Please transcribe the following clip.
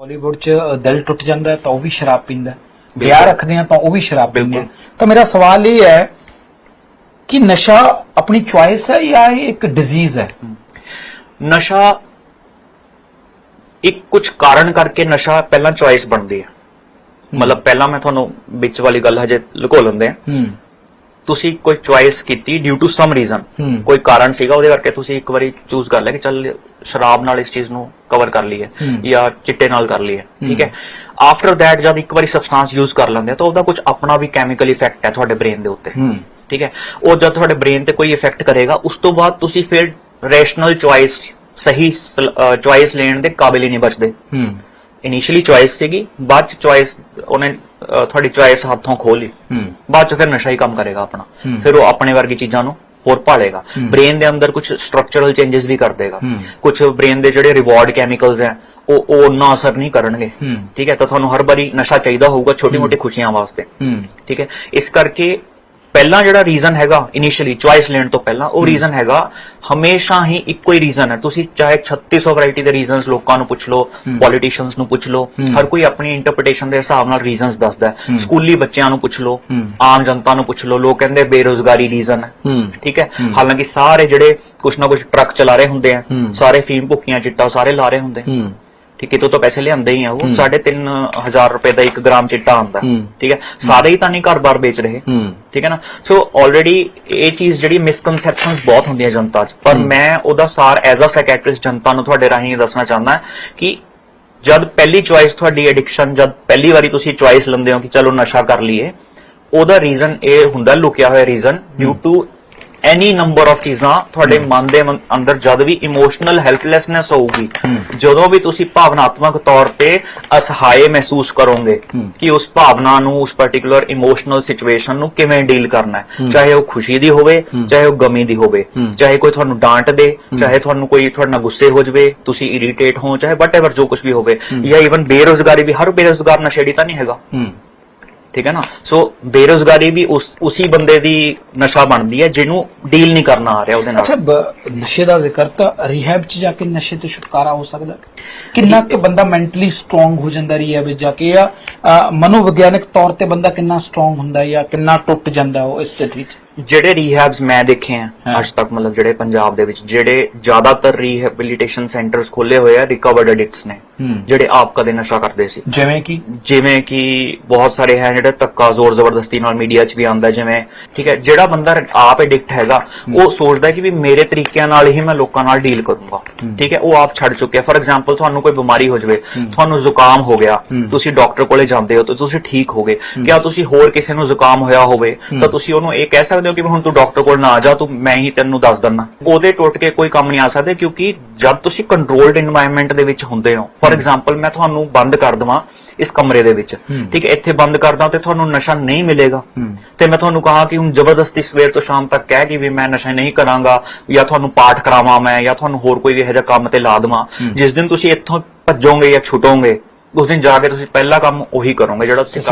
ਬਾਲੀਵੁੱਡ 'ਚ ਦਿਲ ਟੁੱਟ ਜਾਂਦਾ ਹੈ ਤਾਂ ਉਹ ਵੀ ਸ਼ਰਾਬ ਪੀਂਦਾ। ਵਿਆਹ ਰੱਖਦੇ ਆ ਤਾਂ ਉਹ ਵੀ ਸ਼ਰਾਬ ਪੀਂਦੇ ਤਾਂ ਮੇਰਾ ਸਵਾਲ ਇਹ ਹੈ ਕਿ ਨਸ਼ਾ ਆਪਣੀ ਚੁਆਇਸ ਹੈ ਜਾਂ ਇਹ ਇੱਕ ਡਿਜ਼ੀਜ਼ ਹੈ? ਨਸ਼ਾ ਇੱਕ ਕੁਝ ਕਾਰਨ ਕਰਕੇ ਨਸ਼ਾ ਪਹਿਲਾਂ ਚੁਆਇਸ ਬਣਦੀ ਹੈ। ਮਤਲਬ ਪਹਿਲਾਂ ਮੈਂ ਤੁਹਾਨੂੰ ਵਿੱਚ ਵਾਲੀ ਗੱਲ ਹਜੇ ਲੁਕੋ ਲੈਂਦੇ ਆ ਹੂੰ। ਤੁਸੀਂ ਕੋਈ ਚੁਆਇਸ ਕੀਤੀ ਡਿਊ ਟੂ ਸਮ ਰੀਜ਼ਨ। ਕੋਈ ਕਾਰਨ ਸੀਗਾ? ਉਹਦੇ ਕਰਕੇ ਤੁਸੀਂ ਇੱਕ ਵਾਰੀ ਚੂਜ਼ ਕਰ ਲਿਆ ਕਿ ਚੱਲ ਸ਼ਰਾਬ ਨਾਲ ਇਸ ਚੀਜ਼ ਨੂੰ ਕਵਰ ਕਰ ਲਈਏ। ਜਾਂ ਚਿੱਟੇ ਨਾਲ ਕਰ ਲਈਏ ਠੀਕ ਹੈ? ਆਫਟਰ ਥੈਟ ਜਦ ਇੱਕ ਵਾਰੀ ਸਬਸਟੈਂਸ ਯੂਜ਼ ਕਰ ਲੈਂਦੇ ਆ ਤਾਂ ਉਹਦਾ ਕੁਝ ਆਪਣਾ ਵੀ ਕੈਮੀਕਲ ਇਫੈਕਟ ਹੈ ਤੁਹਾਡੇ ਬ੍ਰੇਨ ਦੇ ਉੱਤੇ ਠੀਕ ਹੈ? ਉਹ ਜਦ ਤੁਹਾਡੇ ਬ੍ਰੇਨ ਤੇ ਕੋਈ ਇਫੈਕਟ ਕਰੇਗਾ ਉਸ ਤੋਂ ਬਾਅਦ ਤੁਸੀਂ ਫਿਰ ਰੈਸ਼ਨਲ ਚੁਆਇਸ ਸਹੀ ਚੁਆਇਸ ਲੈਣ ਦੇ ਕਾਬਿਲ ਹੀ ਨਹੀਂ ਬਚਦੇ। ਇਨੀਸ਼ੀਅਲੀ ਚੁਆਇਸ ਸੀਗੀ ਬਾਅਦ ਚ ਚੁਆਇਸ ਉਹਨੇ ਅਹ, ਤੁਹਾਡੀ ਚੁਆਇਸ ਹੱਥੋਂ ਖੋਹ ਲਈ ਹੂੰ। ਬਾਅਦ ਚ ਫਿਰ ਨਸ਼ਾ ਹੀ ਕੰਮ ਕਰੇਗਾ ਆਪਣਾ। ਹੂੰ। ਫਿਰ ਉਹ ਆਪਣੇ ਵਰਗੀ ਚੀਜ਼ਾਂ ਨੂੰ ਹੋਰ ਭਾਲੇਗਾ। ਬ੍ਰੇਨ ਦੇ ਅੰਦਰ ਕੁਝ ਸਟਰਕਚਰਲ ਚੇਂजेस ਵੀ ਕਰ ਦੇਗਾ। ਹੂੰ। ਕੁਝ ਬ੍ਰੇਨ ਦੇ ਜਿਹੜੇ ਰਿਵਾਰਡ ਕੈਮੀਕਲਸ ਹੈ ਉਹ ਉਹ ਉਨਾ ਅਸਰ ਨਹੀਂ ਕਰਨਗੇ। ਹੂੰ। ਠੀਕ ਹੈ ਤਾਂ ਤੁਹਾਨੂੰ ਹਰ ਵਾਰੀ ਨਸ਼ਾ ਚਾਹੀਦਾ ਹੋਊਗਾ ਛੋਟੀ ਮੋਟੀ ਖੁਸ਼ੀਆਂ ਵਾਸਤੇ। ਹੂੰ। ਠੀਕ ਹੈ ਇਸ ਕਰਕੇ ਪਹਿਲਾ ਜਿਹੜਾ ਰੀਜ਼ਨ ਹੈਗਾ ਇਨੀਸ਼ੀਅਲੀ ਚੁਆਇਸ ਲੈਣ ਤੋਂ ਪਹਿਲਾਂ ਉਹ ਰੀਜ਼ਨ ਹੈਗਾ ਹਮੇਸ਼ਾ ਹੀ ਇੱਕੋ ਹੀ ਰੀਜ਼ਨ ਹੈ। ਤੁਸੀਂ ਚਾਹੇ 3600 ਵੈਰਾਈਟੀ ਦੇ ਰੀਜ਼ਨਸ ਲੋਕਾਂ ਨੂੰ ਪੁੱਛ ਲਓ ਪੋਲੀਟੀਸ਼ੀਅਨਸ ਨੂੰ ਪੁੱਛ ਲਓ ਹਰ ਕੋਈ ਆਪਣੀ ਇੰਟਰਪ੍ਰੀਟੇਸ਼ਨ ਦੇ ਹਿਸਾਬ ਨਾਲ ਰੀਜ਼ਨਸ ਦੱਸਦਾ ਹੈ। ਸਕੂਲੀ ਬੱਚਿਆਂ ਨੂੰ ਪੁੱਛ ਲਓ। ਆਮ ਜਨਤਾ ਨੂੰ ਪੁੱਛ ਲਓ ਲੋਕ ਕਹਿੰਦੇ ਬੇਰੋਜ਼ਗਾਰੀ ਰੀਜ਼ਨ ਹੈ। ਠੀਕ ਹੈ? ਹਾਲਾਂਕਿ ਸਾਰੇ ਜਿਹੜੇ ਕੁਛ ਨਾ ਕੁਛ ਟਰੱਕ ਚਲਾ ਰਹੇ ਹੁੰਦੇ ਆ। ਸਾਰੇ ਫੀਮ ਭੁੱਕੀਆਂ ਚਿੱਟਾ ਸਾਰੇ ਲਾ ਰਹੇ ਹੁੰਦੇ ਠੀਕ ਹੈ ਤੋਂ ਪੈਸੇ ਲਿਆਂਦੇ ਹੀ ਆ ਉਹ। 3500 ਰੁਪਏ ਦਾ 1 ਗ੍ਰਾਮ ਚਿੱਟਾ ਆਉਂਦਾ। ਹੂੰ। ਠੀਕ ਹੈ ਸਾਰੇ ਹੀ ਤਾਂ ਨਹੀਂ ਘਰ-ਬਾਰ ਵੇਚ ਰਹੇ। ਠੀਕ ਹੈ ਨਾ? ਸੋ ਆਲਰੇਡੀ ਇਹ ਚੀਜ਼ ਜਿਹੜੀ ਮਿਸਕਨਸੈਪਸ਼ਨਸ ਬਹੁਤ ਹੁੰਦੀਆਂ ਜਨਤਾ 'ਚ। ਪਰ ਮੈਂ ਉਹਦਾ ਸਾਰ ਐਜ਼ ਅ ਸਾਈਕੈਟ੍ਰਿਸਟ ਜਨਤਾ ਨੂੰ ਤੁਹਾਡੇ ਰਾਹੀਂ ਦੱਸਣਾ ਚਾਹੁੰਦਾ ਕਿ ਜਦ ਪਹਿਲੀ ਚੁਆਇਸ ਤੁਹਾਡੀ ਐਡਿਕਸ਼ਨ ਜਦ ਪਹਿਲੀ ਵਾਰੀ ਤੁਸੀਂ ਚੁਆਇਸ ਲੈਂਦੇ ਹੋ ਕਿ ਚਲੋ ਨਸ਼ਾ ਕਰ ਲਈਏ ਉਹਦਾ ਰੀਜ਼ਨ ਇਹ ਹੁੰਦਾ ਲੁਕਿਆ ਹੋਇਆ reason due to any number of ਚੀਜ਼ਾਂ ਤੁਹਾਡੇ ਮਨ ਦੇ ਅੰਦਰ ਜਦ ਵੀ ਇਮੋਸ਼ਨਲ ਹੈਲਪਲੈਸਨੈਸ ਹੋਊਗੀ ਜਦੋਂ ਵੀ ਤੁਸੀਂ ਭਾਵਨਾਤਮਕ ਤੌਰ ਤੇ ਅਸਹਾਏ ਮਹਿਸੂਸ ਕਰੋਗੇ ਕਿ ਉਸ ਭਾਵਨਾ ਨੂੰ ਉਸ ਪਾਰਟਿਕੂਲਰ ਇਮੋਸ਼ਨਲ ਸਿਚੁਏਸ਼ਨ ਨੂੰ ਕਿਵੇਂ ਡੀਲ ਕਰਨਾ ਹੈ। ਚਾਹੇ ਉਹ ਖੁਸ਼ੀ ਦੀ ਹੋਵੇ ਚਾਹੇ ਉਹ ਗਮੀ ਦੀ ਹੋਵੇ ਚਾਹੇ ਕੋਈ ਤੁਹਾਨੂੰ ਡਾਂਟ ਦੇ ਚਾਹੇ ਤੁਹਾਨੂੰ ਕੋਈ ਤੁਹਾਡੇ ਨਾਲ ਗੁੱਸੇ ਹੋ ਜਵੇ ਤੁਸੀਂ ਇਰੀਟੇਟ ਹੋ ਚਾਹੇ ਵਟਐਵਰ ਜੋ ਕੁਝ ਵੀ ਹੋਵੇ ਜਾਂ ਇਵਨ ਬੇਰੋਜ਼ਗਾਰੀ ਵੀ ਹਰ ਬੇਰੋਜ਼ਗਾਰ ਨਸ਼ੇੜੀ ਤਾਂ ਨਹੀਂ ਹੈਗਾ। ਹੂੰ। ਠੀਕ ਹੈ ਨਾ? ਸੋ ਬੇਰੋਜ਼ਗਾਰੀ ਵੀ ਉਸ ਉਸੇ ਬੰਦੇ ਦੀ ਨਸ਼ਾ ਬਣਦੀ ਹੈ ਜਿਹਨੂੰ ਡੀਲ ਨਹੀਂ ਕਰਨਾ ਆ ਰਿਹਾ ਉਹਦੇ ਨਾਲ। ਅੱਛਾ ਬ- ਨਸ਼ੇ ਦਾ ਜ਼ਿਕਰ ਤਾਂ ਰਿਹੈਬ 'ਚ ਜਾ ਕੇ ਨਸ਼ੇ ਤੋਂ ਛੁਟਕਾਰਾ ਹੋ ਸਕਦਾ? ਕਿੰਨਾ ਕੁ ਬੰਦਾ ਮੈਂਟਲੀ ਸਟਰੋਂਗ ਹੋ ਜਾਂਦਾ ਰਿਹੈਬ ਵਿੱਚ ਜਾ ਕੇ ਜਾਂ ਅ, ਮਨੋਵਿਗਿਆਨਕ ਤੌਰ ਤੇ ਬੰਦਾ ਕਿੰਨਾ ਸਟਰੋਂਗ ਹੁੰਦਾ ਹੈ ਜਾਂ ਕਿੰਨਾ ਟੁੱਟ ਜਾਂਦਾ ਉਹ ਇਸ ਸਥਿਤੀ 'ਚ? ਜਿਹੜੇ ਰੀਹੈਬਸ ਮੈਂ ਦੇਖੇ ਆ। ਅੱਜ ਤੱਕ ਮਤਲਬ ਜਿਹੜੇ ਪੰਜਾਬ ਦੇ ਵਿੱਚ ਜਿਹੜੇ ਜ਼ਿਆਦਾਤਰ ਰੀਹੈਬਿਲਿਟੇਸ਼ਨ ਸੈਂਟਰਸ ਖੋਲੇ ਹੋਏ ਆ ਰਿਕਵਰਡ ਐਡਿਕਟਸ ਨੇ। ਜਿਹੜੇ ਆਪ ਕਦੇ ਨਸ਼ਾ ਕਰਦੇ ਸੀ। ਜਿਵੇਂ ਕਿ? ਜਿਵੇਂ ਕਿ ਬਹੁਤ ਸਾਰੇ ਹੈ ਜਿਹੜੇ ਧੱਕਾ ਜ਼ੋਰ ਜ਼ਬਰਦਸਤੀ ਨਾਲ ਮੀਡੀਆ 'ਚ ਵੀ ਆਉਂਦਾ ਜਿਵੇਂ ਠੀਕ ਹੈ ਜਿਹੜਾ ਬੰਦਾ ਆਪ ਐਡਿਕਟ ਹੈਗਾ ਉਹ ਸੋਚਦਾ ਕਿ ਵੀ ਮੇਰੇ ਤਰੀਕਿਆਂ ਨਾਲ ਹੀ ਮੈਂ ਲੋਕਾਂ ਨਾਲ ਡੀਲ ਕਰੂੰਗਾ। ਠੀਕ ਹੈ ਉਹ ਆਪ ਛੱਡ ਚੁੱਕਿਆ। ਫੋਰ ਐਗਜ਼ਾਮਪਲ ਤੁਹਾਨੂੰ ਕੋਈ ਬਿਮਾਰੀ ਹੋ ਜਾਵੇ ਤੁਹਾਨੂੰ ਜ਼ੁਕਾਮ ਹੋ ਗਿਆ ਤੁਸੀਂ ਡਾਕਟਰ ਕੋਲੇ ਜਾਂਦੇ ਹੋ ਤਾਂ ਤੁਸੀਂ ਠੀਕ ਹੋ ਗਏ। ਕਿਆ ਤੁਸੀਂ ਹੋਰ ਕਿਸੇ ਨੂੰ ਜ਼ੁਕਾਮ ਹੋਇਆ ਹੋਵੇ ਤਾਂ ਤੁਸੀਂ ਉਹਨੂੰ ਇਹ ਕਹਿ ਸਕਦੇ ਸਕਦੇ ਹੋ ਕਿ ਹੁਣ ਤੂੰ ਡਾਕਟਰ ਕੋਲ ਨਾ ਜਾ ਤੂੰ ਮੈਂ ਹੀ ਤੈਨੂੰ ਦੱਸ ਦਿੰਨਾ ਉਹਦੇ ਟੁੱਟ ਕੇ ਕੋਈ ਕੰਮ ਨਹੀਂ ਆ ਸਕਦੇ ਕਿਉਂਕਿ ਜਦ ਤੁਸੀਂ ਕੰਟਰੋਲਡ এনवायरमेंट ਦੇ ਵਿੱਚ ਹੁੰਦੇ ਹੋ ਫੋਰ ਐਗਜ਼ਾਮਪਲ ਮੈਂ ਤੁਹਾਨੂੰ ਬੰਦ ਕਰ ਦਵਾਂ ਇਸ ਕਮਰੇ ਦੇ ਵਿੱਚ ਠੀਕ ਹੈ ਇੱਥੇ ਬੰਦ ਕਰਦਾ ਤੇ ਤੁਹਾਨੂੰ ਨਸ਼ਾ ਨਹੀਂ ਮਿਲੇਗਾ। ਤੇ ਮੈਂ ਤੁਹਾਨੂੰ ਕਹਾ ਕਿ ਹੁਣ ਜ਼ਬਰਦਸਤੀ ਸਵੇਰ ਤੋਂ ਸ਼ਾਮ ਤੱਕ ਕਹਿ ਕੇ ਵੀ ਮੈਂ ਨਸ਼ਾ ਨਹੀਂ ਕਰਾਂਗਾ ਜਾਂ ਤੁਹਾਨੂੰ ਪਾਠ ਕਰਾਵਾਂ ਮੈਂ ਜਾਂ ਤੁਹਾਨੂੰ ਹੋਰ ਕੋਈ ਇਹੋ ਜਿਹਾ ਕੰਮ ਤੇ ਲਾ ਦਵਾਂ। ਜਿਸ ਦਿਨ ਤੁਸੀਂ ਇੱਥੋਂ ਭੱਜੋਗੇ ਜਾਂ ਛੁਟੋਗੇ ਉਸ ਦਿਨ ਜਾ ਕੇ ਤੁਸੀਂ ਪਹਿਲਾ ਕੰਮ ਉਹੀ ਕਰੋਗੇ ਜਿਹੜਾ ਤੁਸੀਂ